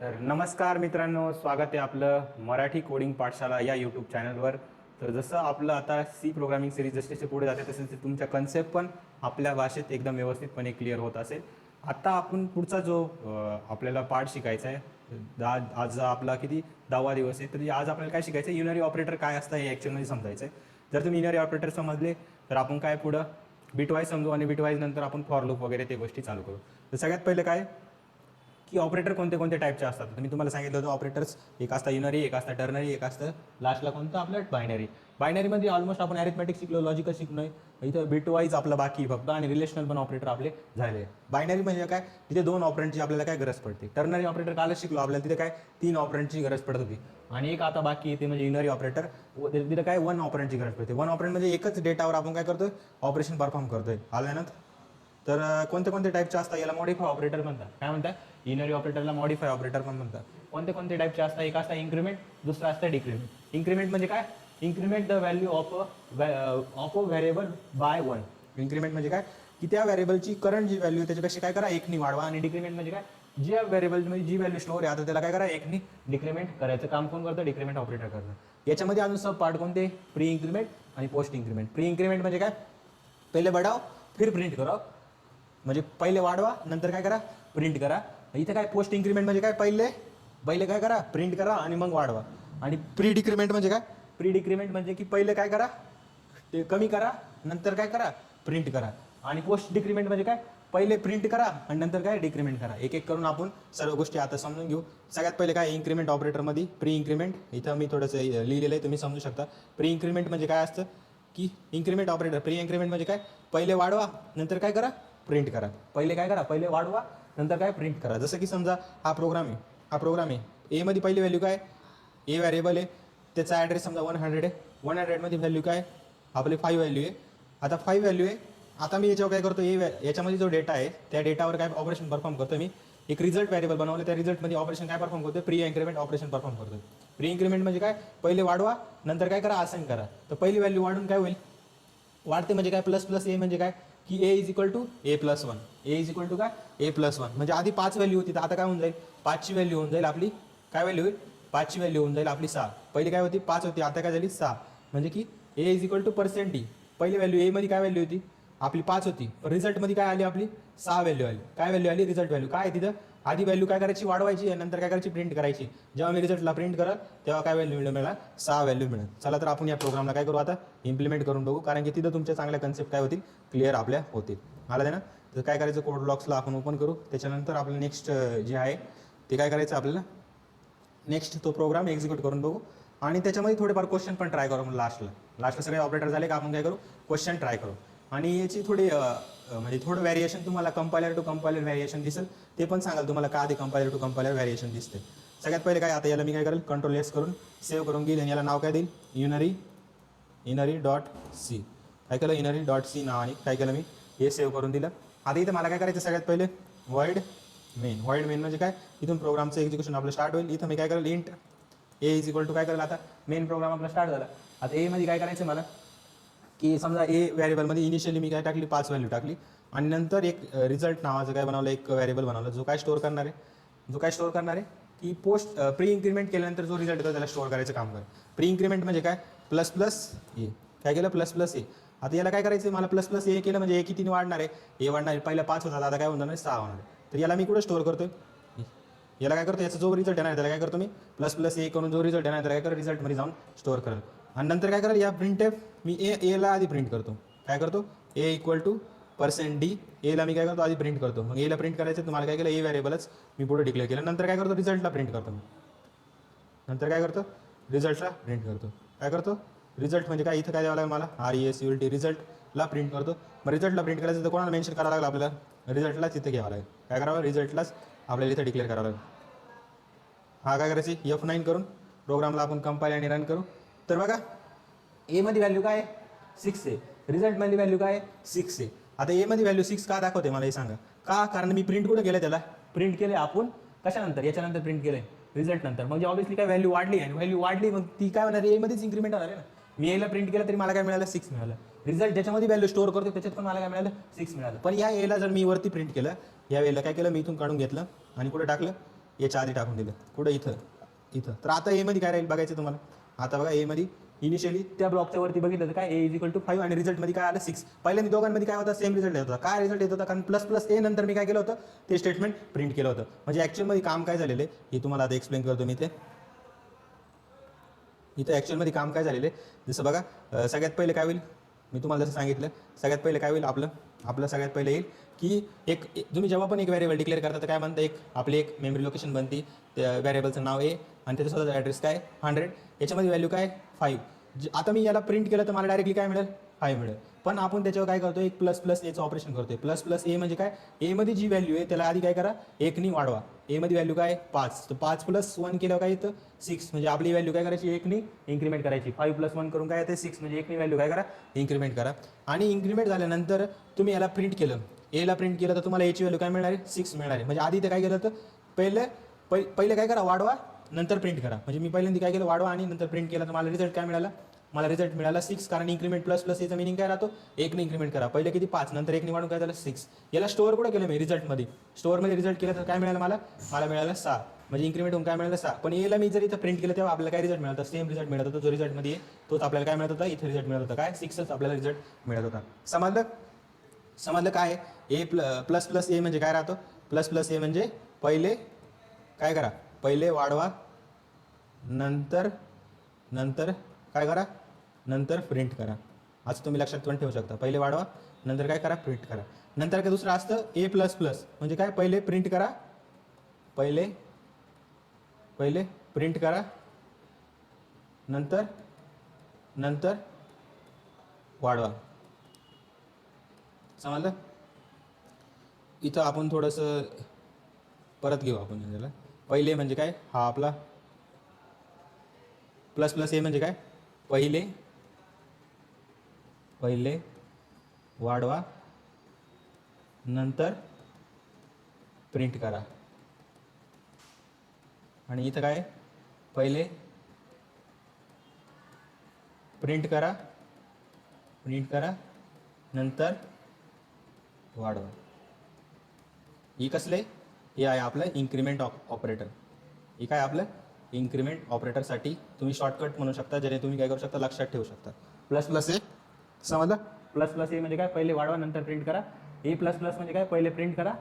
तर नमस्कार मित्रांनो स्वागत आहे आपलं मराठी कोडिंग पाठशाला या यूट्यूब चॅनलवर तर जसं आपलं आता सी प्रोग्रामिंग सिरीज जसे जसे पुढे जाते तसे तसे तुमच्या कन्सेप्ट पण आपल्या भाषेत एकदम व्यवस्थितपणे क्लिअर होत असेल. आता आपण पुढचा जो आपल्याला पाठ शिकायचा आहे आज आज आपला किती दहावा दिवस आहे तर आज आपल्याला काय शिकायचं आहे? युनरी ऑपरेटर काय असतं हे ॲक्च्युअलमध्ये समजायचं आहे. जर तुम्ही युनरी ऑपरेटर समजले तर आपण काय पुढं बिटवाईज समजू आणि बिटवाईज नंतर आपण फॉर लूप वगैरे ते गोष्टी चालू करू. तर सगळ्यात पहिलं काय की ऑपरेटर कोणते कोणते टाईपचे असतात? तर मी तुम्हाला सांगितलं होतं ऑपरेटर्स एक असतं युनरी एक असतं टर्नरी एक असतं लास्टला कोणतं? आपलं बायनरी बायनरीमध्ये ऑलमोस्ट आपण अरिथमॅटिक शिकलो लॉजिकल शिकलोय. इथं बिट वाईज आपलं बाकी फक्त आणि रिलेशनल पण ऑपरेटर आपले झाले. बायनरी म्हणजे काय? तिथे दोन ऑपरेंटची आपल्याला काय गरज पडते? टर्नरी ऑपरेटर कालच शिकलो. आपल्याला तिथे काय? तीन ऑपरेंटची गरज पडत होती. आणि एक आता बाकी ते म्हणजे युनरी ऑपरेटर तिथे काय? वन ऑपरेंटची गरज पडते. वन ऑपरेंट म्हणजे एकच डेटावर आपण काय करतोय? ऑपरेशन परफॉर्म करतोय. आल्यानंतर तर कोणते कोणते टाईपचे असतात? याला मॉडिफाय ऑपरेटर म्हणतात. काय म्हणतात? इनरी ऑपरेटरला मॉडिफाय ऑपरेटर पण म्हणतात. कोणते कोणते टाईपचे असतात? एक असतं इन्क्रीमेंट दुसरा असतं डिक्रीमेंट इन्क्रीमेंट म्हणजे काय? Increment the value of of a variable by one increment म्हणजे काय? की त्या व्हेरिएबलची करंट जी व्हॅल्यू त्याच्यापेक्षा काय करा? एकनी वाढवा. आणि डिक्रीमेंट म्हणजे काय? जी व्हेरिएबल म्हणजे जी व्हॅल्यू स्टोर आहे आता त्याला काय करा? एकनी डिक्रीमेंट करायचं. काम कोण करतं? डिक्रीमेंट ऑपरेटर करतं. याच्यामध्ये अजून सब पार्ट कोणते? प्री इन्क्रीमेंट आणि पोस्ट इन्क्रीमेंट प्री इन्क्रीमेंट म्हणजे काय? पहिले बढाव फिर प्रिंट करा. म्हणजे पहिले वाढवा नंतर काय करा? प्रिंट करा. इथे काय पोस्ट इन्क्रीमेंट म्हणजे काय पहिले? पहिले काय करा? प्रिंट करा आणि मग वाढवा. आणि प्री डिक्रीमेंट म्हणजे काय? प्री डिक्रीमेंट म्हणजे की पहिले काय करा? ते कमी करा नंतर काय करा? प्रिंट करा. आणि पोस्ट डिक्रीमेंट म्हणजे काय? पहिले प्रिंट करा आणि नंतर काय? डिक्रीमेंट करा. एक एक करून आपण सर्व गोष्टी आता समजून घेऊ. सगळ्यात पहिले काय? इन्क्रीमेंट ऑपरेटरमध्ये प्री इन्क्रीमेंट इथं मी थोडंसं लिहिलेलं आहे तुम्ही समजू शकता. प्री इन्क्रीमेंट म्हणजे काय असतं? की इन्क्रीमेंट ऑपरेटर प्री इन्क्रीमेंट म्हणजे काय? पहिले वाढवा नंतर काय करा? प्रिंट करा. पहिले काय करा? पहिले वाढवा नंतर काय? प्रिंट करा. जसं की समजा हा प्रोग्राम आहे. हा प्रोग्राम आहे. एमध्ये पहिली व्हॅल्यू काय? ए व्हॅरिएबल आहे. त्याचा ॲड्रेस समजा वन हंड्रेड आहे. वन हंड्रेडमध्ये व्हॅल्यू काय? आपले फाईव्ह व्हॅल्यू आहे. आता फाईव्ह व्हॅल्यू आहे. आता मी याच्यावर काय करतो? ए याच्यामध्ये जो डेटा आहे त्या डेटावर काय ऑपरेशन परफॉर्म करतो मी. एक रिझल्ट व्हॅरेबल बनवलं त्या रिझल्टमध्ये ऑपरेशन काय परफॉर्म करतो प्री इन्क्रिमेंट ऑपरेशन परफॉर्म करतो प्री इन्क्रिमेंट म्हणजे काय? पहिले वाढवा नंतर काय करा? असाइन करा. तर पहिली व्हॅल्यू वाढून काय होईल? वाढते म्हणजे काय? प्लस प्लस ए म्हणजे काय? की a is equal to a plus one a is equal to काय? ए प्लस वन म्हणजे आधी पाच व्हॅल्यू होती तर आता काय होऊन जाईल? पाचची व्हॅल्यू होऊन जाईल आपली काय व्हॅल्यू होईल? पाचची व्हॅल्यू होऊन जाईल आपली सहा. पहिली काय होती? पाच होती आता काय झाली? सहा. म्हणजे की a is equal to percent d पहिली व्हॅल्यू एमध्ये काय व्हॅल्यू होती? आपली पाच होती. रिझल्टमध्ये काय आली आपली? सहा व्हॅल्यू आली. काय व्हॅल्यू आली? रिझल्ट व्हॅल्यू काय आहे तिथं? आधी व्हॅल्यू काय करायची? वाढवायची आणि नंतर काय करायची? प्रिंट करायची. जेव्हा मी रिझल्टला प्रिंट करत तेव्हा काय व्हॅल्यू मिळेल मला? सहा व्हॅल्यू मिळेल. चला तर आपण या प्रोग्रामला काय करू आता? इम्प्लिमेंट करून बघू. कारण की तिथं तुमच्या चांगल्या कन्सेप्ट काय होतील? क्लिअर आपल्या होतील. मला ते ना? तर काय करायचं? कोड ब्लॉक्सला आपण ओपन करू. त्याच्यानंतर आपलं नेक्स्ट जे आहे ते काय करायचं आपल्याला? नेक्स्ट तो प्रोग्राम एक्झिक्यूट करून बघू. आणि त्याच्यामध्ये थोडेफार क्वेश्चन पण ट्राय करू लास्टला लास्टला सगळे ऑपरेटर झाले का? आपण काय करू? क्वेश्चन ट्राय करू. आणि याची थोडी म्हणजे थोडं व्हॅरिएशन तुम्हाला कंपायलर टू कंपायलर व्हॅरिएशन दिसेल. ते पण सांगाल तुम्हाला का ते कंपायलर टू कंपायलर व्हॅरिएशन दिसते. सगळ्यात पहिले काय आता याला मी काय करेल? कंट्रोल एस करून सेव्ह करून घेईल आणि याला नाव काय देईल युनरी इनरी डॉट सी काय केलं? इनरी डॉट सी नावाने काय केलं मी? हे सेव्ह करून दिलं. आता इथं मला काय करायचं सगळ्यात पहिले? वर्ड मेन वर्ड मेन म्हणजे काय? इथून प्रोग्रामचं एक्झिक्युशन आपलं स्टार्ट होईल. इथं मी काय करेल? Int a is equal to काय करेल आता? मेन प्रोग्राम आपला स्टार्ट झाला. आता ए मध्ये काय करायचं मला? की समजा ए व्हॅरेबलमध्ये इनिशियली मी काय टाकली? पाच व्हॅल्यू टाकली. आणि नंतर एक रिझल्ट नावाचं काय बनवलं? एक व्हॅरेबल बनवलं जो काय स्टोअर करणार आहे. जो काय स्टोअर करणार आहे? की पोस्ट प्री इन्क्रीमेंट केल्यानंतर जो रिझल्ट येतो त्याला स्टोअर करायचं काम कर प्री इन्क्रीमेंट म्हणजे काय? प्लस प्लस ए काय केलं? प्लस प्लस ए आता याला काय करायचं मला प्लस प्लस ए केलं म्हणजे ए कितीने वाढणार आहे? ए वाढणार आहे. पहिला पाच होता आता काय होणार? नाही सहा होणार आहे. तर याला मी कुठं स्टोअर करतोय? याला काय करतो याचा जो रिझल्ट येणार आहे त्याला काय करतो मी? प्लस प्लस ए करून जो रिझल्ट येणार आहे त्याला काय करतो? रिझल्टमध्ये जाऊन स्टोअर करेल. आणि नंतर काय करेल या प्रिंट मी ए एला आधी प्रिंट करतो. काय करतो? A equal to percent d एला मी काय करतो? आधी प्रिंट करतो. मग एला प्रिंट करायचं तुम्हाला काय केलं? ए व्हॅरिएबलच मी पुढे डिक्लेअर केलं. नंतर काय करतो? रिझल्टला प्रिंट करतो मी. नंतर काय करतो? रिझल्टला प्रिंट करतो. काय करतो? रिझल्ट म्हणजे काय? इथं काय द्यावं लागेल मला? R E S U L T रिझल्टला print करतो. मग रिझल्टला प्रिंट करायचं तर कोणाला मेन्शन करावं लागेल आपल्याला? रिझल्टलाच इथं घ्यावं लागेल. काय करावं? रिझल्टलाच आपल्याला इथं डिक्लेअर करावं लागेल. हा काय करायची? एफ नाईन करून प्रोग्रामला आपण कंपाईल आणि रन करू. तर बघा एमध्ये व्हॅल्यू काय सिक्स आहे. रिझल्टमध्ये व्हॅल्यू काय सिक्स आहे. आता एमध्ये व्हॅल्यू सिक्स का दाखवते मला हे सांगा? का? कारण मी प्रिंट कुठं केलं त्याला? प्रिंट केले आपण कशानंतर? याच्यानंतर प्रिंट केलंय. रिझल्ट नंतर. म्हणजे ऑब्विसली काय व्हॅल्यू वाढली आणि व्हॅल्यू वाढली मग ती काय होणार? एमध्येच इन्क्रीमेंट होणार आहे ना? मी एला प्रिंट केलं तरी मला काय मिळालं? सिक्स मिळालं. रिझल्ट ज्याच्यामध्ये व्हॅल्यू स्टोअर करतो त्याच्यात पण मला काय मिळालं? सिक्स मिळालं. पण या एला जर मी वरती प्रिंट केलं या वेळेला काय केलं? मी इथून काढून घेतलं आणि कुठं टाकलं? याच्या आधी टाकून दिलं. कुठं? इथं. इथं. तर आता एमध्ये काय राहील? बघायचं तुम्हाला. आता बघा एमध्ये इनिशियली त्या ब्लॉकच्या वरती बघितलं तर काय? A is equal to five आणि रिझल्टमध्ये काय आलं? सिक्स पहिल्यांदा दोघांमध्ये काय होता? सेम रिझल्ट येत होता. काय रिझल्ट येत होता? कारण प्लस प्लस ए नंतर मी काय केलं होतं? ते स्टेटमेंट प्रिंट केलं होतं. म्हणजे ॲक्च्युअलमध्ये काम काय झालेलं आहे? हे तुम्हाला आता एक्सप्लेन करतो मी ते इथं ॲक्च्युअलमध्ये काम काय झालेलं आहे? जसं बघा सगळ्यात पहिले काय होईल? मी तुम्हाला जसं सांगितलं सगळ्यात पहिले काय होईल आपलं? आपलं सगळ्यात पहिले येईल. की एक तुम्ही जेव्हा पण एक व्हेरिएबल डिक्लेअर करता तर काय म्हणतं एक आपली एक मेमरी लोकेशन बनती. त्या व्हेरिएबलचं नाव आहे आणि त्याचा स्वतःचा ॲड्रेस काय? हंड्रेड याच्यामध्ये व्हॅल्यू काय? फाईव्ह आता मी याला प्रिंट केलं तर मला डायरेक्टली काय मिळेल? फाईव्ह मिळेल. पण आपण त्याच्यावर काय करतो एक प्लस प्लस एचं ऑपरेशन करतोय. प्लस प्लस ए म्हणजे काय? एमध्ये जी व्हॅल्यू आहे त्याला आधी काय करा? एकनी वाढवा. एमध्ये व्हॅल्यू काय? पाच. तर पाच प्लस वन केलं काय येतं? सिक्स म्हणजे आपली व्हॅल्यू काय करायची? एकनी इन्क्रीमेंट करायची. फाईव्ह प्लस वन करून काय येते सिक्स म्हणजे एकनी व्हॅल्यू काय करा? इन्क्रीमेंट करा. आणि इन्क्रीमेंट झाल्यानंतर तुम्ही याला प्रिंट केलं. एला प्रिंट केलं तर तुम्हाला याची व्हॅल्यू काय मिळणार आहे? सिक्स मिळणार आहे. म्हणजे आधी ते काय केलं तर पहिले पहिले काय करा? वाढवा नंतर प्रिंट करा. म्हणजे मी पहिल्यांदा काय केलं? वाढवा आणि नंतर प्रिंट केलं. तर मला रिझल्ट काय मिळाला? मला रिझल्ट मिळाला सिक्स कारण इन्क्रीमेंट प्लस प्लस याचा मिनिंग काय राहतो? एकने इन्क्रीमेंट करा. पहिले किती? पाच. नंतर एकने वाढून काय झालं? सिक्स याला स्टोअर कुठं केलं मी? रिझल्टमध्ये स्टोअरमध्ये रिझल्ट केलं तर काय मिळालं मला? मला मिळालं सहा. म्हणजे इन्क्रीमेंट होऊन काय मिळालं? सहा. पण याला मी जर इथं प्रिंट केलं तेव्हा आपल्याला काय रिझल्ट मिळत सेम रिझल्ट मिळत होता. जो रिझल्टमध्ये तोच आपल्याला काय मिळत होता? इथे रिझल्ट मिळत होता. काय? सिक्सच आपल्याला रिझल्ट मिळत होता. समजलं? समजलं काय? ए प्ल प्लस प्लस ए म्हणजे काय राहतो? प्लस प्लस ए म्हणजे पहिले काय करा? पहिले वाढवा नंतर नंतर काय करा? नंतर प्रिंट करा. असं तुम्ही लक्षात पण ठेवू शकता. पहिले वाढवा नंतर काय करा? प्रिंट करा. नंतर काय दुसरं असतं? ए प्लस प्लस म्हणजे काय? पहिले प्रिंट करा. पहिले पहिले प्रिंट करा. नंतर नंतर वाढवा. समजलं इथं आपण थोडंसं परत घेऊ आपण याला पहिले म्हणजे काय? हा आपला. प्लस प्लस ए म्हणजे काय? पहिले. पहिले. वाढवा. नंतर प्रिंट करा. आणि इथं काय? पहिले. प्रिंट करा. प्रिंट करा. नंतर वाढवा. ही कसले? हे आहे आपलं इन्क्रीमेंट ऑपरेटर हे काय आपलं? इन्क्रीमेंट ऑपरेटरसाठी तुम्ही शॉर्टकट म्हणू शकता ज्याने तुम्ही काय करू शकता? लक्षात ठेवू शकता. प्लस प्लस ए समजलं? प्लस प्लस ए म्हणजे काय? पहिले वाढवा नंतर प्रिंट करा. ए प्लस प्लस म्हणजे काय? पहिले प्रिंट करा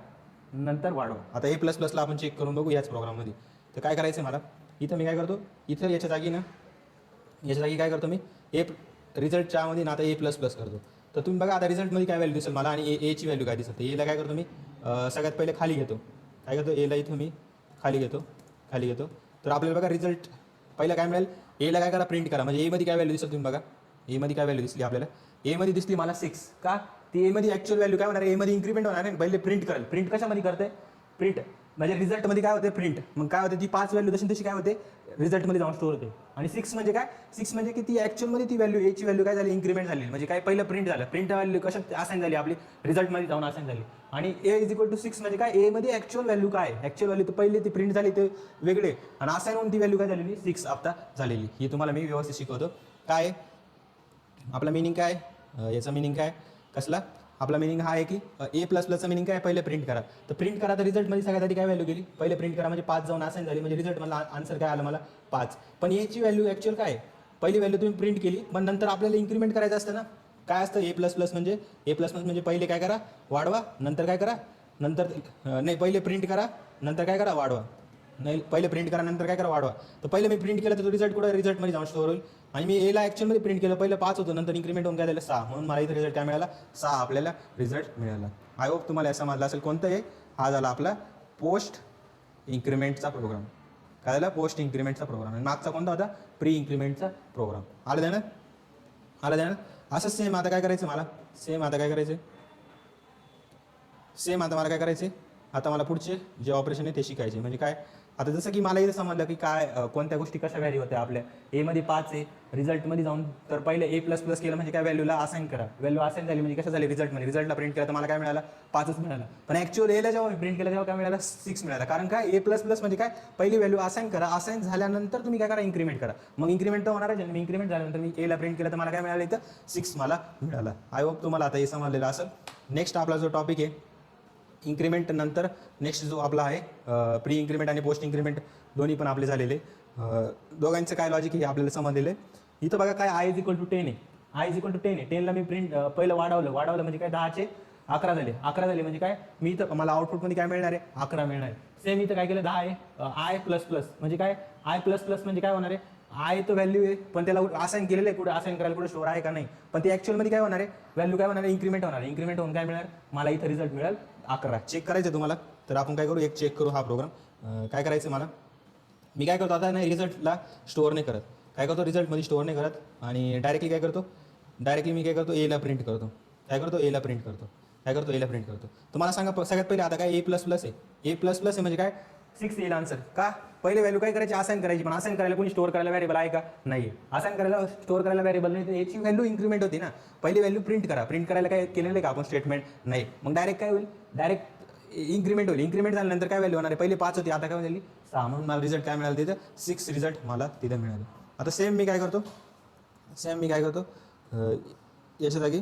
नंतर वाढवा. आता ए प्लस प्लसला आपण चेक करून बघू याच प्रोग्राममध्ये तर काय करायचं आहे मला? इथं मी काय करतो? इथं याच्या जागी ना याच्या जागी काय करतो मी? ए रिझल्टच्या मध्ये ना आता ए प्लस प्लस करतो. तर तुम्ही बघा आता रिझल्टमध्ये काय व्हॅल्यू दिसेल मला आणि ए एची व्हॅल्यू काय दिसत. एला काय करतो मी? सगळ्यात पहिले खाली घेतो. काय करतो? एला इथं मी खाली घेतो. खाली घेतो. तर आपल्याला बघा रिझल्ट पहिला काय मिळेल? एला काय करा? प्रिंट करा. म्हणजे एमध्ये काय व्हॅल्यू दिसत तुम्ही बघा. एमध्ये काय व्हॅल्यू दिसली आपल्याला? एमध्ये दिसली मला सिक्स का? ती एमध्ये ॲक्च्युअल व्हॅल्यू काय होणार एमध्ये इन्क्रीमेंट होणार आहे. पहिले प्रिंट करेल. प्रिंट कशामध्ये करते? प्रिंट म्हणजे रिझल्टमध्ये काय होते? प्रिंट मग काय होते? ती पाच व्हॅल्यू तशी तशी काय होते? रिझल्टमध्ये जाऊन स्टोर होते. आणि सिक्स म्हणजे काय? सिक्स म्हणजे की ती ॲक्च्युअलमध्ये ती व्हॅल्यू एची व्हॅल्यू काय झाली? इन्क्रीमेंट झाली. म्हणजे काय? पहिलं प्रिंट झालं. प्रिंट व्हॅल्यू कशात असाइन झाली? आपली रिझल्टमध्ये जाऊन असाइन झाली. आणि a is equal to six म्हणजे काय? एमध्ये ॲक्च्युअल व्हॅल्यू काय? ॲक्च्युअल व्हॅल्यू तर पहिले ती प्रिंट झाली ते वेगळे. आणि असाइन होऊन ती व्हॅल्यू काय झालेली? सिक्स आता झालेली. ही तुम्हाला मी व्यवस्थित शिकवतो. काय? आपला मिनिंग काय? याचा याचं मिनिंग काय? कसला? आपला मिनिंग हा आहे की ए प्लस प्लसचं मिनिंग काय पहिले प्रिंट करा. तर प्रिंट करा तर रिझल्टमध्ये सगळ्यात आधी काय व्हॅल्यू गेली? पहिले प्रिंट करा म्हणजे पाच जाऊन असाइन झाली म्हणजे रिझल्ट मला आन्सर काय आला मला? पाच. पण याची व्हॅल्यू ॲक्च्युअल काय पहिली व्हॅल्यू तुम्ही प्रिंट केली पण नंतर आपल्याला इन्क्रीमेंट करायचं असतं ना? काय असतं? ए प्लस प्लस म्हणजे? ए प्लस प्लस म्हणजे पहिले काय करा? वाढवा. नंतर काय करा? नंतर नाही पहिले प्रिंट करा. नंतर काय करा? वाढवा. नाही पहिले प्रिंट करा नंतर काय करा? वाढवा. तर पहिले मी प्रिंट केलं तर तो रिझल्ट कुठं? रिझल्टमध्ये जाऊन स्टोअर होईल. आणि मी एला ॲक्च्युअलमध्ये प्रिंट केलं. पहिलं पाच होतं नंतर इन्क्रिमेंट होऊन काय झालं सहा. म्हणून मला इथे रिझल्ट काय मिळाला? सहा. आपल्याला रिझल्ट मिळाला. आय होप तुम्हाला असं समजलं असेल कोणतं आहे हा झाला आपला पोस्ट इन्क्रिमेंटचा प्रोग्राम काय झाला? पोस्ट इन्क्रिमेंटचा प्रोग्राम आणि मागचा कोणता होता? प्री इन्क्रिमेंटचा प्रोग्राम आलं ध्यानात आलं ध्यानात असं सेम आता काय करायचं मला? सेम आता काय करायचं? सेम आता मला काय करायचे? आता मला पुढचे जे ऑपरेशन आहे ते शिकायचे. म्हणजे काय? आता जसं की मला इथं समजलं की काय कोणत्या गोष्टी कशा व्हॅल्यू होत्या आपल्या? एमध्ये पाच आहे रिझल्टमध्ये जाऊन तर पहिले ए प्लस प्लस केलं म्हणजे काय व्हॅल्यूला असाइन करा. व्हॅल्यू असाइन झाली म्हणजे कसं झाली? रिझल्टमध्ये रिझल्टला प्रिंट केलं तर मला काय मिळाला? पाचच मिळाला. पण ॲक्च्युअल एला जेव्हा प्रिंट केलं तेव्हा काय मिळाला? सिक्स मिळाला. कारण काय? ए प्लस प्लस म्हणजे काय? पहिली व्हॅल्यू असाइन करा. असाइन झाल्यानंतर तुम्ही काय करा? इन्क्रीमेंट करा. मग इन्क्रीमेंट तर होणार आहे. मी इन्क्रीमेंट झाल्यानंतर मी एला प्रिंट केलं तर मला काय मिळालं इथं? सिक्स मला मिळाला. आय होप तुम्हाला आता हे समजलेलं असेल. नेक्स्ट आपला जो टॉपिक आहे इन्क्रीमेंट नंतर नेक्स्ट जो आपला आहे प्री इन्क्रीमेंट आणि पोस्ट इन्क्रीमेंट दोन्ही पण आपले झालेले. दोघांचं काय लॉजिक हे आपल्याला समजलेलं आहे. इथं बघा काय i is equal to ten आहे. I is equal to ten आहे. टेनला मी प्रिंट पहिलं वाढवलं. वाढवलं म्हणजे काय? दहाचे? अकरा झाले. अकरा झाले म्हणजे काय? मी इथं मला आउटपुटमध्ये काय मिळणार आहे? अकरा मिळणार आहे. सेम इथं काय केलं? दहा आहे. आय प्लस प्लस म्हणजे काय? आय प्लस प्लस म्हणजे काय होणार आहे? आय तो व्हॅल्यू आहे पण त्याला असाइन केलेलं आहे कुठे असाइन करायला कुठे स्टोर आहे का नाही. पण ते ॲक्च्युअलमध्ये काय होणार आहे? व्हॅल्यू काय होणार आहे? इन्क्रीमेंट होणार आहे. इन्क्रीमेंट होऊन काय मिळणार? मला इथं रिझल्ट मिळेल अकरा. चेक करायचं तुम्हाला. तर आपण काय करू? एक चेक करू हा प्रोग्राम काय करायचं मला? मी काय करतो? आता नाही रिझल्टला स्टोअर नाही करत. काय करतो? रिझल्टमध्ये स्टोअर नाही करत. आणि डायरेक्टली काय करतो? डायरेक्टली मी काय करतो? एला प्रिंट करतो. काय करतो? एला प्रिंट करतो. काय करतो? एला प्रिंट करतो. तुम्हाला सांगा सगळ्यात पहिले आता काय ए प्लस प्लस आहे? ए प्लस प्लस आहे म्हणजे काय? सिक्स येईल आन्सर का? पहिले व्हॅल्यू काय करायची? असाइन करायची. पण असाइन करायला कोणी स्टोअर करायला व्हॅरिएबल आहे का? नाही. असाइन करायला स्टोअर करायला व्हॅरिएबल नाही. तर याची व्हॅल्यू इन्क्रीमेंट होती ना. पहिली व्हॅल्यू प्रिंट करा. प्रिंट करायला काय केलेलं आहे का? आपण स्टेटमेंट नाही. मग डायरेक्ट काय होईल? डायरेक्ट इन्क्रीमेंट होईल. इन्क्रीमेंट झाल्यानंतर काय व्हॅल्यू होणार आहे? पहिले पाच होती. आता काय झाली? सहा. म्हणून मला रिझल्ट काय मिळाला तिथं? सिक्स रिझल्ट मला तिथं मिळालं. आता सेम मी काय करतो? सेम मी काय करतो? याच्या जागी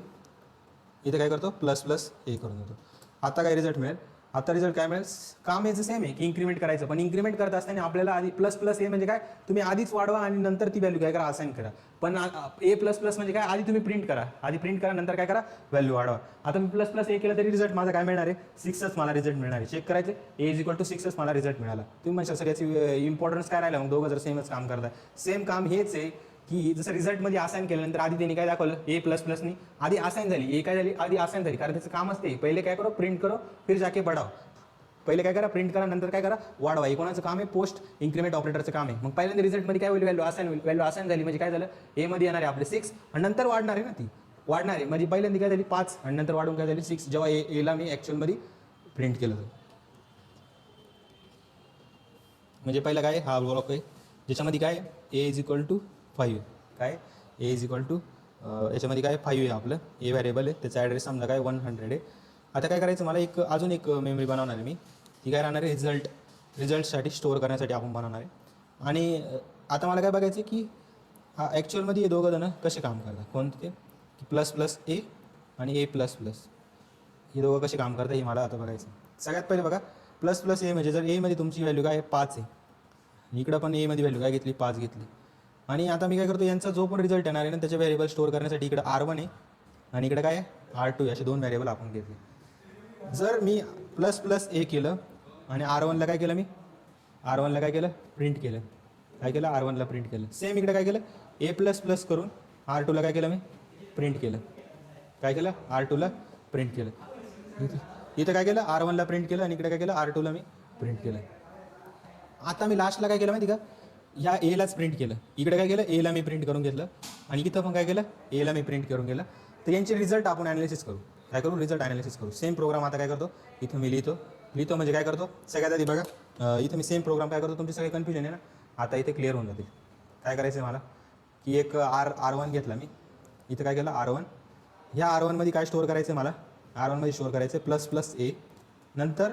इथं काय करतो? प्लस प्लस हे करून देतो आता काय रिझल्ट मिळेल? आता रिझल्ट काय मिळेल? काम याचं सेम आहे की इन्क्रीमेंट करायचं. पण इन्क्रीमेंट करत असताना आपल्याला आधी प्लस प्लस ए म्हणजे काय? तुम्ही आधीच वाढवा आणि नंतर ती व्हॅल्यू काय करा? असाइन करा. पण ए प्लस प्लस म्हणजे काय? आधी तुम्ही प्रिंट करा. आधी प्रिंट करा नंतर काय करा? व्हॅल्यू वाढवा. आता मी प्लस प्लस ए केलं तरी रिझल्ट माझा काय मिळणार आहे? सिक्सच मला रिझल्ट मिळणार आहे. चेक करायचे. ए इज इक्वल टू सिक्सच मला रिझल्ट मिळाला. तुम्ही म्हणजे सगळ्याची इम्पॉर्टन्स काय राहिला? मग दोघं जर सेमच काम करताय. सेम काम हेच आहे. की जसं रिझल्टमध्ये असाइन केल्यानंतर आधी त्यांनी काय दाखवलं? ए प्लस प्लसनी आधी असाइन झाली. ए काय झाली? आधी असाइन झाली. कारण त्याचं कामच असते. पहिले काय करो? प्रिंट करो. फिर जाके बढाव पहिले काय करा? प्रिंट करा. नंतर काय करा? वाढवा. हे कोणाचं काम आहे? पोस्ट इन्क्रिमेंट ऑपरेटरचं काम आहे. मग पहिल्यांदा रिझल्टमध्ये काय होईल? व्हॅल्यू असाइन होईल. व्हॅल्यू असाइन झाली म्हणजे काय झालं? एमध्ये येणार आहे आपले सिक्स आणि नंतर वाढणार आहे ना ती. वाढणार आहे. म्हणजे पहिल्यांदा काय झाली? पाच. आणि नंतर वाढून काय झाली? सिक्स जेव्हा ए एला मी ॲक्च्युअलमध्ये प्रिंट केलं होतं. म्हणजे पहिलं काय? हा ब्लॉक आहे. ज्याच्यामध्ये काय? A is equal to five काय? ए इज इक्वल टू याच्यामध्ये काय? फाईव्ह आहे आपलं. ए व्हॅरिएबल आहे. त्याचा ॲड्रेस समजा काय? वन हंड्रेड आहे. आता काय करायचं? मला एक अजून एक uh, मेमरी बनवणार आहे मी. ती काय राहणार आहे? रिझल्ट रिझल्टसाठी स्टोअर करण्यासाठी आपण बनवणार आहे. आणि uh, आता मला काय बघायचं आहे की हा ॲक्च्युअलमध्ये हे दोघं जणं कसे काम करतात? कोणते? की प्लस प्लस ए आणि ए प्लस प्लस हे दोघं कसे काम करतात हे मला आता बघायचं आहे. सगळ्यात पहिले बघा. प्लस प्लस ए म्हणजे जर एमध्ये तुमची व्हॅल्यू काय? पाच आहे. इकडं पण एमध्ये व्हॅल्यू काय घेतली? पाच घेतली. आणि आता मी काय करतो यांचा जो पण रिझल्ट येणार आहे ना त्याचे व्हेरिएबल स्टोअर करण्यासाठी इकडं आर वन आहे. आणि इकडे काय आहे? आर टू असे दोन व्हेरिएबल आपण घेतले. जर मी प्लस प्लस ए केलं आणि आर वनला काय केलं मी? आर वनला काय केलं? प्रिंट केलं. काय केलं? आर वनला प्रिंट केलं. सेम इकडे काय केलं? ए प्लस प्लस करून आर टूला काय केलं मी? प्रिंट केलं. काय केलं? आर टूला प्रिंट केलं. इथं इथं काय केलं? आर वनला प्रिंट केलं आणि इकडे काय केलं? आर टूला मी प्रिंट केलं. आता मी लास्टला काय केलं माहिती का? ह्या एलाच प्रिंट केलं. इकडे काय केलं? एला मी प्रिंट करून घेतलं. आणि इथं पण काय केलं? एला मी प्रिंट करून गेलं तर यांचे रिझल्ट आपण ॲनालिसिस करू. काय करू? रिझल्ट ॲनालिसिस करू. सेम प्रोग्राम आता काय करतो? इथं मी लिहितो. लिहितो म्हणजे काय करतो? सगळ्यात आधी बघा. इथं मी सेम प्रोग्राम काय करतो? तुमचे सगळे कन्फ्युजन आहे ना? आता इथे क्लिअर होऊन जाते काय करायचं आहे मला? की एक आर आर वन घेतला मी. इथं काय केलं? आर वन ह्या आर वनमध्ये काय स्टोअर करायचं आहे मला? आर वनमध्ये स्टोअर करायचं आहे प्लस प्लस ए नंतर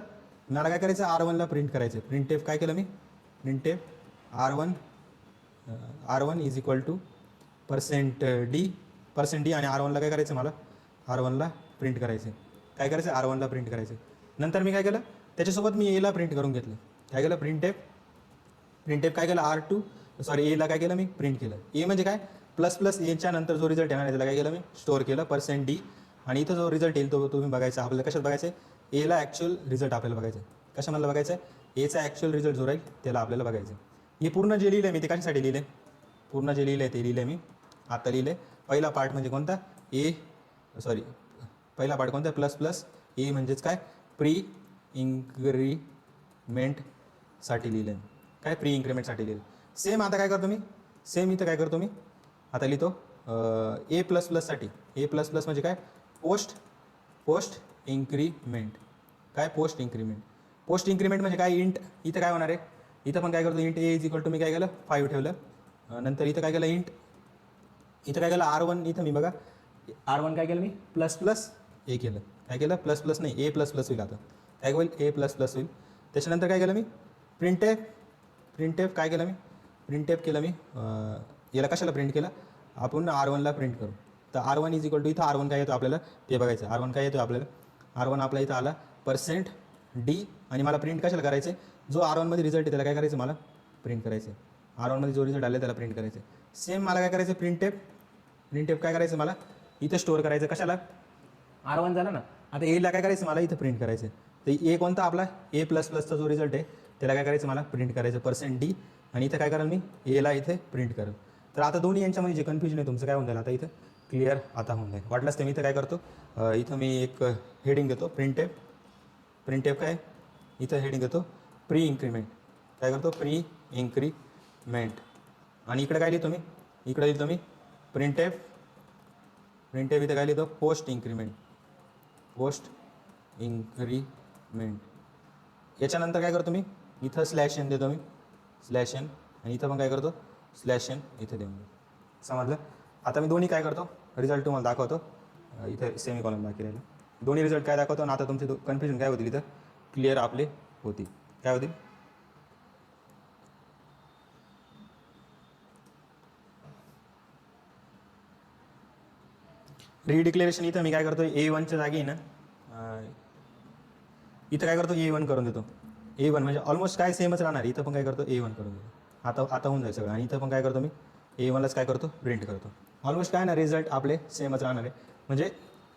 मला काय करायचं आर वनला प्रिंट करायचं आहे प्रिंट टेप काय केलं मी? Print tape r one r one is equal to percent d percent d आणि आर वनला काय करायचं मला? आर वनला प्रिंट करायचं. आहे काय करायचं? आर वनला प्रिंट करायचं. नंतर मी काय केलं? त्याच्यासोबत मी एला प्रिंट करून घेतलं. काय केलं? प्रिंट टेप प्रिंट एप काय केलं? R to. सॉरी एला काय केलं मी? प्रिंट केलं. ए म्हणजे काय? प्लस प्लस एच्या नंतर जो रिझल्ट येणार आहे त्याला काय केलं मी? स्टोअर केलं. पर्सेंट डी आणि इथं जो रिझल्ट येईल तो तुम्ही बघायचा. आपल्याला कशात बघायचं आहे? एला ॲक्च्युअल रिझल्ट आपल्याला बघायचं आहे. कशामधलं बघायचं आहे? एचा ॲक्च्युअल रिझल्ट जो राहील त्याला आपल्याला बघायचं आहे. हे पूर्ण जे लिहिलं आहे मी ते कशासाठी लिहिलं आहे पूर्ण जे लिहिलं आहे ते लिहिलं आहे मी. आता लिहिलं आहे पहिला पार्ट म्हणजे कोणता? ए सॉरी पहिला पार्ट कोणता? प्लस प्लस ए म्हणजेच काय? प्री इन्क्रीमेंटसाठी लिहिलं आहे काय प्री इन्क्रीमेंटसाठी लिहिलं सेम आता काय करतो मी? सेम इथं काय करतो मी? आता लिहितो ए प्लस प्लससाठी ए प्लस प्लस म्हणजे काय? पोस्ट पोस्ट इन्क्रीमेंट काय? पोस्ट इन्क्रीमेंट पोस्ट इन्क्रीमेंट म्हणजे काय? इंट इथं काय होणार आहे? इथं पण काय करतो int a is equal to मी काय केलं? फाईव्ह ठेवलं. नंतर इथं काय केलं इंट इथं काय केलं आर वन इथं मी बघा. आर वन काय केलं मी? प्लस प्लस ए केलं. काय केलं? प्लस प्लस नाही ए प्लस प्लस होईल आता. काय होईल? ए प्लस प्लस होईल. त्याच्यानंतर काय केलं मी? प्रिंटेप एफ काय केलं मी? प्रिंट एफ केलं मी याला कशाला प्रिंट केलं? आपण आर वनला प्रिंट करू. तर r one is equal to इथं आर वन काय येतो आपल्याला? ते बघायचं. आर वन काय येतो आपल्याला? आर वन आपला इथं आला. पर्सेंट डी आणि मला प्रिंट कशाला करायचं आहे जो आर वनमध्ये रिझल्ट आहे त्याला काय करायचं मला? प्रिंट करायचं. आहे आर वनमध्ये जो रिझल्ट आला त्याला प्रिंट करायचं. आहे सेम मला काय करायचं? प्रिंट टेप प्रिंट टेप काय करायचं मला? इथं स्टोअर करायचं. कशाला? आर वन झाला ना. आता एला काय करायचं? मला इथं प्रिंट करायचं. तर ए कोणता? आपला ए प्लस प्लसचा जो रिझल्ट आहे त्याला काय करायचं? मला प्रिंट करायचं. पर्सेंट डी आणि इथं काय करेल मी? एला इथे प्रिंट करेल. तर आता दोन्ही यांच्यामध्ये जे कन्फ्युजन आहे तुमचं काय होऊन जाईल? आता इथं क्लिअर आता होऊन जाईल. वाटलंच तर मी इथं काय करतो? इथं मी एक हेडिंग देतो. प्रिंट टेप प्रिंट टेप काय? इथं हेडिंग देतो. प्री इन्क्रीमेंट काय करतो? प्री इन्क्रीमेंट आणि इकडे काय लिहितो मी? इकडे लिहितो मी प्रिंट एफ प्रिंट एफ इथं काय लिहितो? पोस्ट इन्क्रीमेंट पोस्ट इन्क्रीमेंट याच्यानंतर काय करतो मी? इथं स्लॅश एन देतो मी. स्लॅश एन आणि इथं पण काय करतो? स्लॅश एन इथं देऊन समजलं? आता मी दोन्ही काय करतो? रिझल्ट तुम्हाला दाखवतो. इथं सेमी कॉलम बाकी राहिलं. दोन्ही रिझल्ट काय दाखवतो? आणि आता तुमचे कन्फ्युजन काय होतील इथं? क्लिअर आपले होतील. काय होतील रिडिक्लेरेशन इथं मी काय करतो ए वनच्या जागी ना इथं काय करतो? ए वन करून देतो. ए वन म्हणजे ऑलमोस्ट काय सेमच राहणार? इथं पण काय करतो? ए वन करून देतो. आता आता होऊन जाईल सगळं. आणि इथं पण काय करतो मी? ए वनलाच काय करतो? प्रिंट करतो. ऑलमोस्ट काय ना रिझल्ट आपले सेमच राहणार आहे. म्हणजे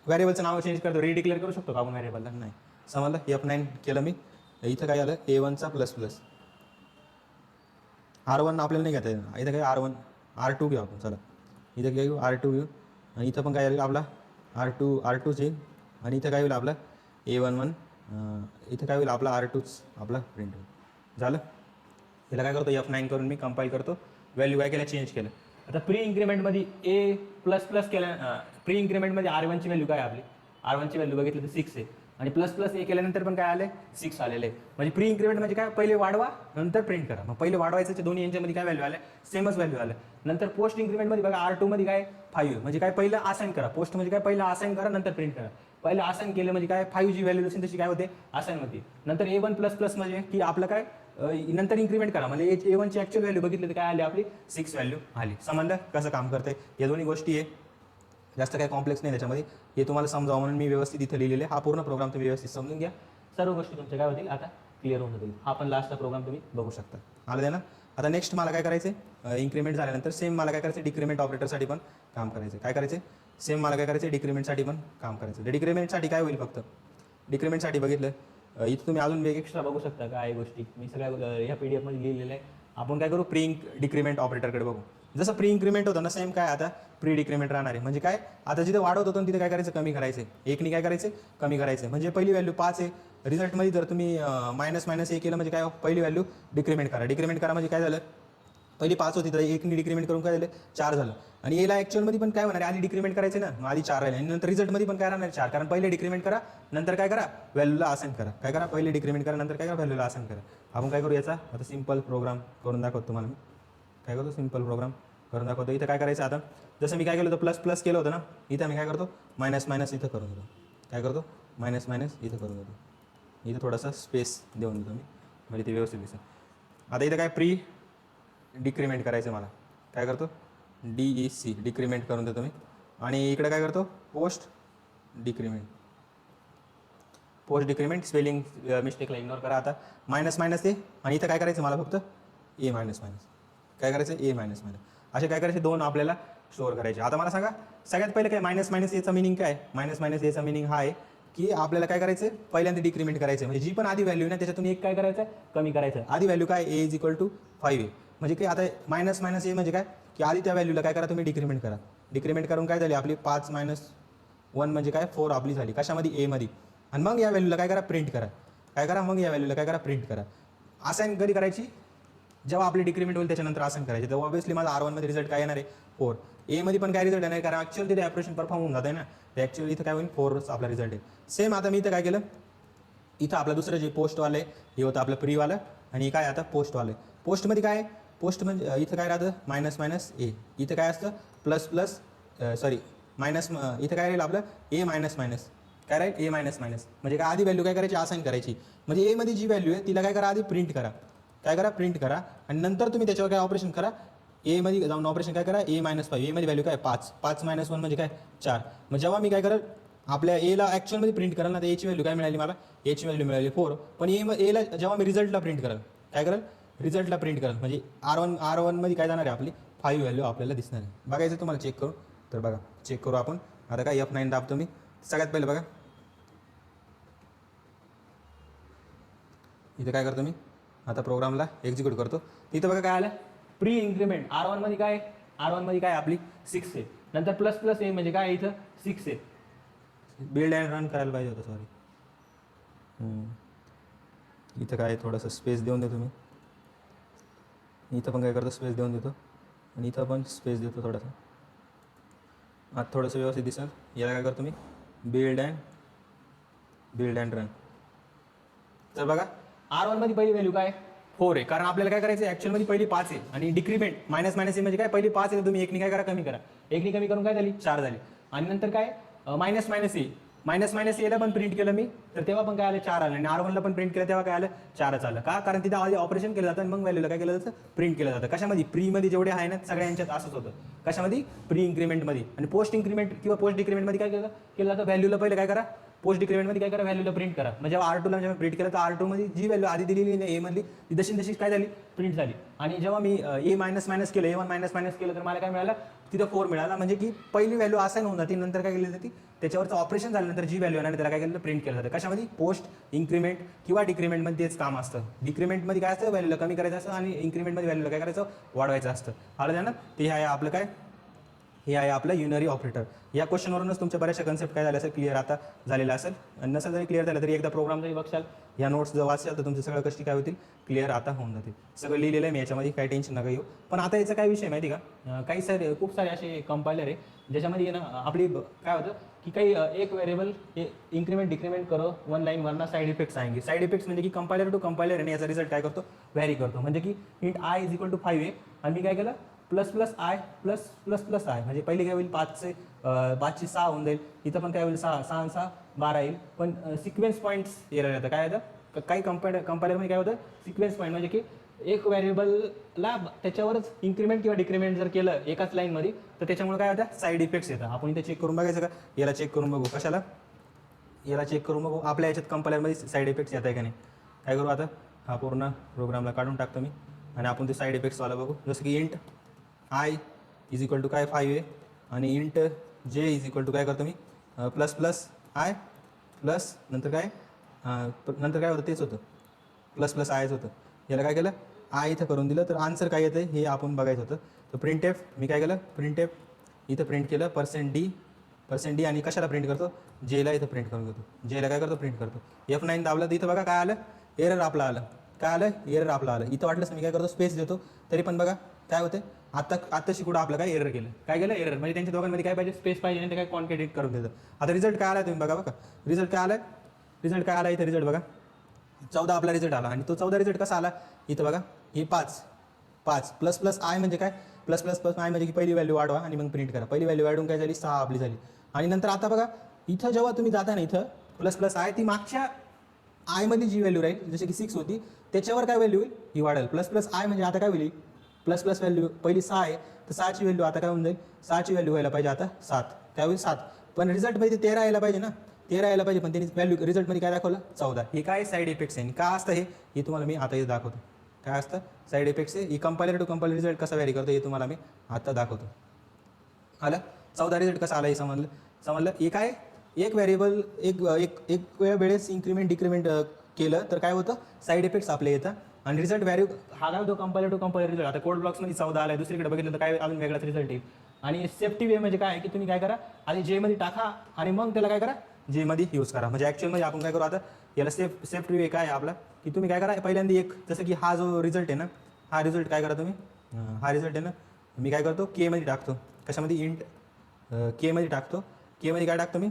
व्हेरिएबलचं नाव चेंज करतो रिडिक्लेअर करू शकतो का आपण व्हेरिएबलला नाही. समजलं? एफ नाईन केलं मी. इथं काय आलं ए वनचा प्लस प्लस आर वन आपल्याला नाही घेता येणार. इथं काय आर वन आर टू घेऊ आपण. चला. इथं काय घेऊ? आर टू घेऊ. आणि इथं पण काय येईल आपला? आर टू आर टूच येईल आणि इथं काय होईल आपला? ए वन वन इथं काय होईल आपला? आर टूच आपला प्रिंट होईल. झालं? याला काय करतो? एफ नाईन करून मी कंपाईल करतो. व्हॅल्यू काय केलं? चेंज केलं. आता प्री इन्क्रीमेंटमध्ये ए प्लस प्लस केल्या प्री इन्क्रीमेंटमध्ये आर वनची व्हॅल्यू काय आपली? आर वनची व्हॅल्यू बघितली तर सिक्स आहे. आणि प्लस प्लस ए केल्यानंतर पण काय आले सिक्स आलेले. आहे. म्हणजे प्री इन्क्रिमेंट म्हणजे काय? पहिले वाढवा नंतर प्रिंट करा. मग पहिले वाढवायचं दोन्ही यांच्यामध्ये काय व्हॅल्यू आले सेमच व्हॅल्यू आलं नंतर पोस्ट इन्क्रीमेंटमध्ये बघा आर टूमध्ये काय? फाईव्ह म्हणजे काय? पहिलं असाइन करा. पोस्ट म्हणजे काय? पहिलं असाइन करा नंतर प्रिंट करा. पहिलं असाइन केलं म्हणजे काय? फाईव्ह जी व्हॅल्यू असेल तशी काय होते? असाइन होती. नंतर ए वन प्लस प्लस म्हणजे की आपलं काय? नंतर इन्क्रिमेंट करा. म्हणजे ए वनची ॲक्च्युअल व्हॅल्यू बघितली तर काय आली आपली? सिक्स व्हॅल्यू आली. समजलं? कसं काम करते या दोन्ही गोष्टी आहे. जास्त काही कॉम्प्लेक्स नाही त्याच्यामध्ये. हे तुम्हाला समजावं म्हणून मी व्यवस्थित इथं लिहिलेले हा पूर्ण प्रोग्राम तुम्ही व्यवस्थित समजून घ्या. सर्व गोष्टी तुमच्या काय होतील? आता क्लिअर होऊन जातील. हा पण लास्टचा प्रोग्राम तुम्ही बघू शकता. आलं दे ना? आता नेक्स्ट मला काय करायचं इन्क्रीमेंट झाल्यानंतर सेम मला काय करायचं डिक्रीमेंट ऑपरेटरसाठी पण काम करायचं काय करायचं सेम मला काय करायचं डिक्रीमेंटसाठी पण काम करायचं डिक्रीमेंटसाठी काय होईल फक्त? डिक्रीमेंटसाठी बघितलं. इथं तुम्ही अजून वेग एक्स्ट्रा बघू शकता काय गोष्टी. मी सगळ्या ह्या पी डी एफमध्ये लिहिलेलं आहे. आपण काय करू? प्रिंक डिक्रीमेंट ऑपरेटरकडे बघू. जसं प्री इन्क्रीमेंट होतं ना सेम काय आता प्री डिक्रीमेंट राहणार आहे. म्हणजे काय? आता जिथे वाढवत होतं तिथे काय करायचं? कमी करायचं एकनी काय करायचं? कमी करायचं म्हणजे पहिली व्हॅल्यू पाच आहे. रिझल्टमध्ये जर तुम्ही मायनस मायनस हे केलं म्हणजे काय हो? पहिली व्हॅल्यू डिक्रीमेंट करा. डिक्रीमेंट करा म्हणजे काय झालं? पहिली पाच होती तर एकनी डिक्रीमेंट करून काय झालं? चार झालं. आणि याला ॲक्च्युअलमध्ये पण काय होणार आधी डिक्रीमेंट करायचं ना आधी चार राहिले. आणि नंतर रिझल्टमध्ये पण काय राहणार चार. कारण पहिले डिक्रीमेंट करा नंतर काय करा? व्हॅल्यूला आसन करा. काय करा? पहिले डिक्रीमेंट करा नंतर काय करा? व्हॅल्यूला आसन करा. आपण काय करू याचा? आता सिंपल प्रोग्राम करून दाखवतो तुम्हाला मी. काय करतो? सिंपल प्रोग्राम करून दाखवतो. इथं काय करायचं आता? जसं मी काय केलं होतं? प्लस प्लस केलं होतं ना? इथं मी काय करतो? मायनस मायनस इथं करून देतो. काय करतो? मायनस मायनस इथं करून देतो. इथं थोडासा स्पेस देऊन देतो मी. म्हणजे ते व्यवस्थित दिसेल. आता इथं काय प्री डिक्रिमेंट करायचं मला. काय करतो? डी ई सी डिक्रीमेंट करून देतो मी. आणि इकडे काय करतो? Post decrement post decrement spelling मिस्टेकला ignore करा आता. मायनस मायनस ए आणि इथं काय करायचं? मला फक्त ए मायनस मायनस काय करायचं? ए मायनस मायनस असे काय करायचे? दोन आपल्याला स्टोअर करायचे. आता मला सांगा सगळ्यात पहिले काय मायनस मायनस एचा मिनिंग काय? मायनस मायनस एचा मिनिंग हा आहे की आपल्याला काय करायचं? पहिल्यांदा डिक्रीमेंट करायचं. म्हणजे जी पण आधी व्हॅल्यू ना त्याच्यातून एक काय करायचं? कमी करायचं. आधी व्हॅल्यू काय? A is equal to five a म्हणजे काय? आता मायनस मायनस ए म्हणजे काय? की आधी त्या व्हॅल्यूला काय करा? तुम्ही डिक्रीमेंट करा. डिक्रीमेंट करून काय झाली? आपली पाच मायनस वन म्हणजे काय? फोर आपली झाली. कशामध्ये? एमध्ये आणि मग या व्हॅल्यूला काय करा? प्रिंट करा. काय करा? मग या व्हॅल्यूला काय करा? प्रिंट करा. असाइन कधी करायची? जेव्हा आपली डिक्रीमेंट होईल त्याच्यानंतर आसन करायचे. तेव्हा ऑब्विसली माझा आर वनमध्ये रिझल्ट काय येणार आहे? फोर एमध्ये पण काय रिझल्ट येणार कारण ॲक्च्युअली तिथे ऑपरेशन परफॉर्म होऊन जातं ना. ते ॲक्च्युअली इथं काय होईल? फोरच आपला रिझल्ट आहे. सेम आता मी इथं काय केलं? इथं आपलं दुसरं जे पोस्टवालं आहे हे होतं आपलं प्रीवालं आणि काय आता? पोस्टवालं आहे. पोस्टमध्ये काय आहे? पोस्ट म्हणजे इथं काय राहतं? मायनस मायनस ए इथं काय असतं? प्लस प्लस सॉरी मायनस इथं काय राहील आपलं? ए मायनस मायनस काय राहील? ए मायनस मायनस म्हणजे काय आधी व्हॅल्यू काय करायची? असाइन करायची. म्हणजे एमध्ये जी व्हॅल्यू आहे तिला काय करा? आधी प्रिंट करा. काय करा? प्रिंट करा. आणि नंतर तुम्ही त्याच्यावर काय ऑपरेशन करा? एमध्ये जाऊन ऑपरेशन काय करा? ए मायनस फाईव्ह एमध्ये व्हॅल्यू काय? पाच. पाच मायनस वन म्हणजे काय? चार. मग जेव्हा मी काय करेल? आपल्या एला ॲक्च्युअलमध्ये प्रिंट कराल ना तर एची व्हॅल्यू काय मिळाली मला? एची व्हॅल्यू मिळाली फोर पण ए एला जेव्हा मी रिझल्टला प्रिंट कराल काय कराल? रिझल्टला प्रिंट कराल. म्हणजे आर वन आर वनमध्ये काय जाणार आहे आपली? फाईव्ह व्हॅल्यू आपल्याला दिसणार आहे. बघायचं तुम्हाला चेक करू. तर बघा चेक करू आपण. आता काय एफ नाईन दाबतो मी. सगळ्यात पहिलं बघा. इथं काय करतो मी? आता प्रोग्रामला एक्झिक्यूट करतो. इथं बघा काय आलं. प्री इन्क्रीमेंट आर वनमध्ये काय आर वनमध्ये काय आपली? सिक्स आहे. नंतर प्लस प्लस ए म्हणजे काय इथं? सिक्स आहे. बिल्ड अँड रन करायला पाहिजे होतं सॉरी इथं काय थोडंसं स्पेस देऊन देतो मी. इथं पण काय करतो? स्पेस देऊन देतो. आणि इथं पण स्पेस देतो थोडासा. आता थोडंसं व्यवस्थित दिसेल. याला काय करतो मी? Build and build and run तर बघा आर वनमध्ये पहिली व्हॅल्यू काय? फोर आहे. कारण आपल्याला काय करायचं ॲक्च्युअलमध्ये पहिली पाच आहे. आणि डिक्रीमेंट मायनस मायनस म्हणजे काय? पहिली पाच आहे तर तुम्ही एकनी काय करा? कमी करा. एकनी कमी करून काय झाली? चार झाली. आणि नंतर काय? Minus minus a minus minus एला पण प्रिंट केलं मी. तर तेव्हा पण काय आलं? चार आलं. आणि आर वनला पण प्रिंट केलं तेव्हा काय आलं? चारच आलं. का? कारण तिथं आधी ऑपरेशन केलं जातं आणि मग व्हॅल्यूला काय केलं जातं? प्रिंट केलं जातं. कशामध्ये? प्रीमध्ये जेवढे आहे ना सगळ्यांच्यात असंच होतं. कशामध्ये? प्री इन्क्रीमेंटमध्ये आणि पोस्ट इन्क्रीमेंट किंवा पोस्ट डिक्रीमेंटमध्ये काय केलं? केलं जातं? व्हॅल्यूला पहिले काय करा? पोस्ट डिक्रीमेंटमध्ये काय करा व्हॅल्यूला प्रिंट करा. म्हणजे आर टूला जेव्हा प्रिंट केलं तर आर टूमध्ये जी व्हॅल्यू आधी दिलेली नाही ए मधली ती तशी तशी काय झाली? प्रिंट झाली. आणि जेव्हा मी ए मायनस मायनस केलं ए वन मायनस मायनस केलं तर मला काय मिळालं? तिथं फोर मिळाला. म्हणजे की पहिली व्हॅल्यू असाईन होऊन जाते नंतर काय केली जाते त्याच्यावरचं ऑपरेशन झाल्यानंतर जी व्हॅल्यू आहे त्याला काय केलं? प्रिंट केलं जातं कशामध्ये? पोस्ट इन्क्रीमेंट किंवा डिक्रीमेंटमध्ये तेच काम असतं. डिक्रीमेंटमध्ये काय असतं? व्हॅल्यूला कमी करायचं असतं आणि इन्क्रीमेंटमध्ये व्हॅल्यूला काय करायचं? वाढवायचं असतं. आलं ना ते आहे आपलं काय? हे आहे आपलं युनरी ऑपरेटर या क्वेश्चनवरूनच तुमच्या बऱ्याचशा कन्सेप्ट काय झाले असेल? क्लिअर आता झालेला असेल. आणि नसेल जरी क्लिअर झालं तरी एकदा प्रोग्राम जरी बघशाल या नोट्स जर वाचाल तर तुमचे सगळं कष्टी काय होतील? क्लिअर आता होऊन जातील. सगळं लिहिलेलं आहे मी याच्यामध्ये काही टेन्शन नका येऊ. पण आता याचा काय विषय माहिती का? काही सारे खूप सारे असे कंपायलर आहे ज्याच्यामध्ये ना आपली काय होतं की काही एक व्हेरिएबल इन्क्रिमेंट डिक्रीमेंट करो वन लाईन वरना साईड इफेक्ट्स आएंगे. साईड इफेक्ट्स म्हणजे की कंपायलर टू कंपायलर आणि याचा रिझल्ट काय करतो? व्हॅरी करतो. म्हणजे की int i is equal to five आहे आणि मी काय केलं? Plus plus i plus plus plus i. म्हणजे पहिले काय होईल पाचचे पाचशे सहा होऊन जाईल. इथं पण काय होईल सहा सहा सहा बारा येईल. पण सिक्वेन्स पॉईंट्स एरर येतं. काय येतं? काही कंपायर कंपायरमध्ये काय होतं? सिक्वेन्स पॉईंट म्हणजे की एक व्हेरिएबलला त्याच्यावरच इन्क्रीमेंट किंवा डिक्रीमेंट जर केलं एकाच लाईनमध्ये तर त्याच्यामुळे काय होतं? साईड इफेक्ट्स येतात. आपण इथे चेक करून बघायचं का? याला चेक करून बघू. कशाला? याला चेक करून बघू. आपल्या याच्यात कंपायरमध्ये साईड इफेक्ट्स येत आहे का नाही? काय करू आता? हा पूर्ण प्रोग्रामला काढून टाकतो मी. आणि आपण ते साईड इफेक्ट्सवाला बघू. जसं की int i is equal to काय? फाईव्ह आहे आणि इंट जे इज इक्वल टू काय करतो मी? प्लस प्लस आय प्लस नंतर काय? नंतर काय होतं? तेच होतं. प्लस प्लस आयच होतं. याला काय केलं? आय इथं करून दिलं. तर आन्सर काय येतं हे आपण बघायचं होतं. तर प्रिंट एफ मी काय केलं? प्रिंट एफ इथं प्रिंट केलं. पर्सेंट डी पर्सेंट डी आणि कशाला प्रिंट करतो? जेला इथं प्रिंट करून देतो. जेला काय करतो? प्रिंट करतो. एफ नाईन दाबलं तर इथं बघा काय आलं? एरर आपलं आलं. काय आलं? एरर आपलं आलं. इथं वाटलंच मी काय करतो? स्पेस देतो. तरी पण बघा. काय होते आता आत्ताशी कुठं आपलं काय एरर केलं? काय केलं? एरर म्हणजे त्यांच्या दोघांमध्ये काय पाहिजे? स्पेस पाहिजे आणि ते काय कॉन्केटेट करून देतं. आता रिझल्ट काय आला तुम्ही बघा बघा रिझल्ट काय आला रिझल्ट काय आला इथं रिझल्ट बघा. चौदा आपला रिझल्ट आला आणि तो चौदा रिझल्ट कसा आला? इथं बघा. हे पाच. पाच प्लस प्लस आय म्हणजे काय? प्लस प्लस प्लस आय म्हणजे की पहिली व्हॅल्यू वाढवा आणि मग प्रिंट करा. पहिली व्हॅल्यू वाढवून काय झाली? सहा आपली झाली. आणि नंतर आता बघा इथं जेव्हा तुम्ही जाता ना इथं प्लस प्लस आय ती मागच्या आयमध्ये जी व्हॅल्यू राहील जशी की सिक्स होती त्याच्यावर काय व्हॅल्यू होईल? ही वाढेल. प्लस प्लस आय म्हणजे आता काय होईल? प्लस प्लस व्हॅल्यू पहिली सहा आहे तर सहाची व्हॅल्यू आता काय होऊन जाईल? सहाची व्हॅल्यू व्हायला पाहिजे आता सात. त्यावेळी सात. पण रिझल्टमध्ये ते तेरा यायला पाहिजे ना? तेरा यायला पाहिजे पण त्यांनी व्हॅल्यू रिझल्टमध्ये काय दाखवलं? चौदा. हे काय साईड इफेक्ट्स आहे? काय असतं हे? हे तुम्हाला मी आता इथे दाखवतो. काय असतं? साईड इफेक्ट्स आहे. ही कंपायलर टू कंपायलर रिझल्ट कसा व्हॅरी करतो हे तुम्हाला मी आता दाखवतो. आलं? चौदा रिझल्ट कसा आला हे समजलं? समजलं? एक आहे एक व्हेरिएबल एक एक एक वेळ वेळेस इन्क्रिमेंट डिक्रीमेंट केलं तर काय होतं? साईड इफेक्ट्स आपले येतात. आणि रिझल्ट व्हॅल्यू हा काय होतो कंपेअर टू कंपेअर रिझल्ट आता कोड ब्लॉक्समध्ये चौदा आला दुसरीकडे बघितलं तर काय अजून वेगळाच रिझल्ट येईल आणि सेफ्टी वे म्हणजे काय आहे की तुम्ही काय करा आधी जे मध्ये टाका आणि मग त्याला काय करा जे मध्ये यूज करा. म्हणजे ॲक्च्युअलमध्ये आपण काय करू आता याला सेफ सेफ्टी वे काय आहे आपला? की तुम्ही काय करा पहिल्यांदा एक जसं की हा जो रिझल्ट आहे ना हा रिझल्ट काय करा तुम्ही? हा रिझल्ट आहे ना मी काय करतो के मध्ये टाकतो. कशामध्ये? इंट के मध्ये टाकतो. के मध्ये काय टाकतो मी?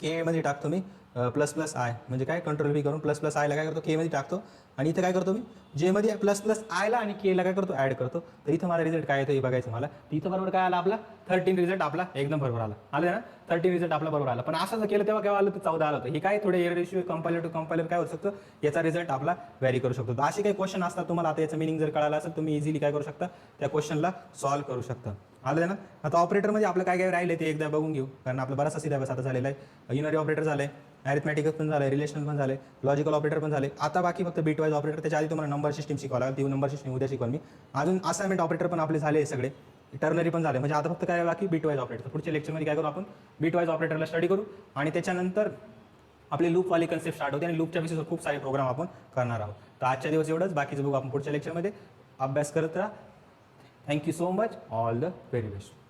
के मध्ये टाकतो मी प्लस प्लस आय म्हणजे काय? कंट्रोल बी करून प्लस प्लस आयला काय करतो? के मध्ये टाकतो. आणि इथं काय करतो मी? जे मध्ये प्लस प्लस आयला आणि के ला काय करतो? ॲड करतो. तर इथं माझा रिझल्ट काय येतो हे बघायचं मला. इथं बरोबर काय आला आपला? थर्टीन रिझल्ट आपला एकदम बरोबर आला. आलं ना? थर्टीन रिझल्ट आपला बरोबर आला. पण असं जर केलं तेव्हा केव्हा आलं? तर चौदा आलं होतं. हे काय थोडे air ratio compiler to compiler काय होऊ शकतं? याचा रिझल्ट आपला व्हॅरी करू शकतो. तर असे काही क्वेश्चन असतात तुम्हाला. आता याचं मिनिंग जर कळालं असेल तुम्ही इझिली काय करू शकता? त्या क्वेश्चनला सॉल्व्ह करू शकता. आलं ना? आता ऑपरेटरमध्ये आपलं काय काय राहिले ते एकदा बघून घेऊ. कारण आपलं बराचसा सिलेबस आता झालेला आहे. युनरी ऑपरेटर झालं आहे ॲरिथमॅटिक पण झालं रिलेशन पण झाले लॉजिकल ऑपरेटर पण झाले. आता बाकी फक्त बीट वाईज ऑपरेटर त्याच्या आधी तुम्हाला नंबर सिस्टीम शिकवा लागेल ती नंबर सिस्टीम उद्या शिकवा मी. अजून असाइनमेंट ऑपरेटर पण आपले झाले सगळे. टर्नरी पण झाले. म्हणजे आता फक्त काय बाकी बीट वाईज ऑपरेटर पुढच्या लेक्चरमध्ये काय करू आपण? बीट वाईज ऑपरेटरला स्टडी करू आणि त्याच्यानंतर आपली लूपवाली कन्सेप्ट स्टार्ट होते आणि लूपच्या बेसिसवर खूप सारे प्रोग्राम आपण करणार आहोत. तर आजच्या दिवस एवढंच. बाकीचं बघू आपण पुढच्या लेक्चरमध्ये अभ्यास करत राहा. Thank you so much all the very best